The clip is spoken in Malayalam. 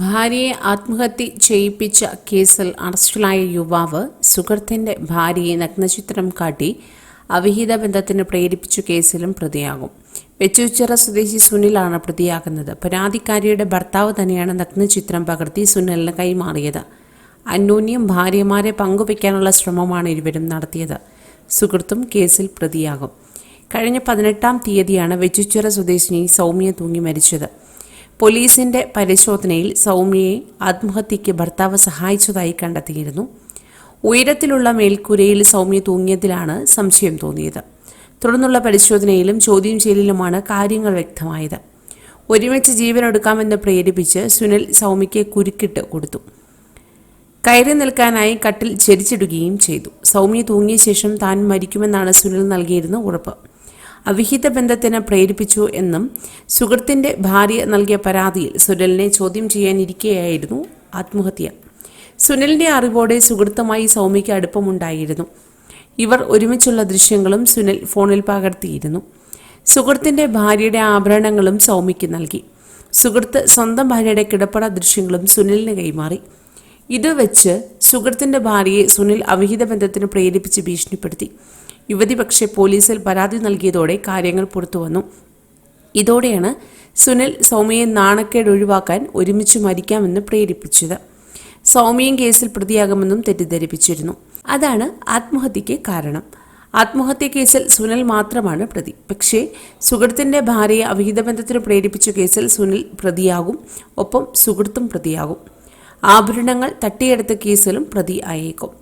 ഭാര്യയെ ആത്മഹത്യ ചെയ്യിപ്പിച്ച കേസിൽ അറസ്റ്റിലായ യുവാവ് സുഹൃത്തിന്റെ ഭാര്യയെ നഗ്നചിത്രം കാട്ടി അവിഹിത ബന്ധത്തിന് പ്രേരിപ്പിച്ച കേസിലും പ്രതിയാകും. വെച്ചുച്ചിറ സ്വദേശി സുനിലാണ് പ്രതിയാകുന്നത്. പരാതിക്കാരിയുടെ ഭർത്താവ് തന്നെയാണ് നഗ്നചിത്രം പകർത്തി സുനിലിന് കൈമാറിയത്. അന്യോന്യം ഭാര്യമാരെ പങ്കുവയ്ക്കാനുള്ള ശ്രമമാണ് ഇരുവരും നടത്തിയത്. സുഹൃത്തും കേസിൽ പ്രതിയാകും. കഴിഞ്ഞ പതിനെട്ടാം തീയതിയാണ് വെച്ചുച്ചിറ സ്വദേശിനി സൗമ്യ തൂങ്ങി മരിച്ചത്. പോലീസിന്റെ പരിശോധനയിൽ സൗമ്യയെ ആത്മഹത്യയ്ക്ക് ഭർത്താവ് സഹായിച്ചതായി കണ്ടെത്തിയിരുന്നു. ഉയരത്തിലുള്ള മേൽക്കൂരയിൽ സൗമ്യ തൂങ്ങിയതിലാണ് സംശയം തോന്നിയത്. തുടർന്നുള്ള പരിശോധനയിലും ചോദ്യം ചെയ്യലിലുമാണ് കാര്യങ്ങൾ വ്യക്തമായത്. ഒരുമിച്ച് ജീവനെടുക്കാമെന്ന് പ്രേരിപ്പിച്ച് സുനിൽ സൗമ്യയ്ക്ക് കുരുക്കിട്ട് കൊടുത്തു. കയറി നിൽക്കാനായി കട്ടിൽ ചെരിച്ചിടുകയും ചെയ്തു. സൗമ്യ തൂങ്ങിയ ശേഷം താൻ മരിക്കുമെന്നാണ് സുനിൽ നൽകിയിരുന്ന ഉറപ്പ്. അവിഹിത ബന്ധത്തിന് പ്രേരിപ്പിച്ചു എന്നും സുഹൃത്തിന്റെ ഭാര്യ നൽകിയ പരാതിയിൽ സുനിലിനെ ചോദ്യം ചെയ്യാനിരിക്കെയായിരുന്നു ആത്മഹത്യ. സുനിലിന്റെ അറിവോടെ സുഹൃത്തുമായി സൗമ്യയ്ക്ക് അടുപ്പമുണ്ടായിരുന്നു. ഇവർ ഒരുമിച്ചുള്ള ദൃശ്യങ്ങളും സുനിൽ ഫോണിൽ പകർത്തിയിരുന്നു. സുഹൃത്തിന്റെ ഭാര്യയുടെ ആഭരണങ്ങളും സൗമ്യയ്ക്ക് നൽകി. സുഹൃത്ത് സ്വന്തം ഭാര്യയുടെ കിടപ്പട ദൃശ്യങ്ങളും സുനിലിന് കൈമാറി. ഇത് വെച്ച് സുഹൃത്തിന്റെ ഭാര്യയെ സുനിൽ അവിഹിത ബന്ധത്തിന് പ്രേരിപ്പിച്ച് ഭീഷണിപ്പെടുത്തി. യുവതി പക്ഷേ പോലീസിൽ പരാതി നൽകിയതോടെ കാര്യങ്ങൾ പുറത്തുവന്നു ഇതോടെയാണ് സുനിൽ സൗമ്യയെ നാണക്കേട് ഒഴിവാക്കാൻ ഒരുമിച്ച് മരിക്കാമെന്ന് പ്രേരിപ്പിച്ചത്. സൗമ്യയും കേസിൽ പ്രതിയാകുമെന്നും തെറ്റിദ്ധരിപ്പിച്ചിരുന്നു. അതാണ് ആത്മഹത്യയ്ക്ക് കാരണം. ആത്മഹത്യ കേസിൽ സുനിൽ മാത്രമാണ് പ്രതി. പക്ഷേ സുഹൃത്തിന്റെ ഭാര്യയെ അവിഹിത ബന്ധത്തിന് പ്രേരിപ്പിച്ച കേസിൽ സുനിൽ പ്രതിയാകും ഒപ്പം സുഹൃത്തും പ്രതിയാകും. ആഭരണങ്ങൾ തട്ടിയെടുത്ത കേസിലും പ്രതി ആയേക്കും.